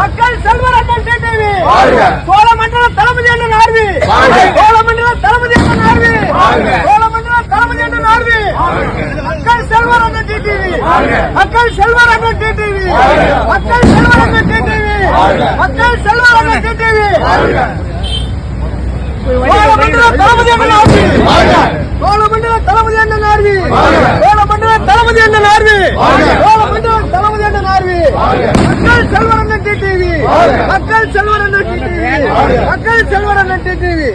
மக்கள் செல்வரத்தன் டிடிவி சோழ தளபதி என்ன ஆர்வி சோழ தளபதி என்ன ஆர்வி சோழ தளபதி என்ன ஆர்வி மக்கள் செல்வரத்தன் டிடிவி மக்கள் செல்வரத்தன் டிடிவி மக்கள் செல்வரத்தன் டிடிவி மக்கள் செல்வரத்தன் டிடிவி சோழ மண்டலம் தளபதி அண்ணன் ஆர்வி சோழ மண்டலம் தளபதி என்ன ஆர்வி சோழ தளபதி அண்ணன் ஆர்வி சோழ தளபதி அண்ணன் ஆர்வி மக்கள் செல்வ மக்கள் டிடிவி மக்கள் செல்வரங்க டிடிவி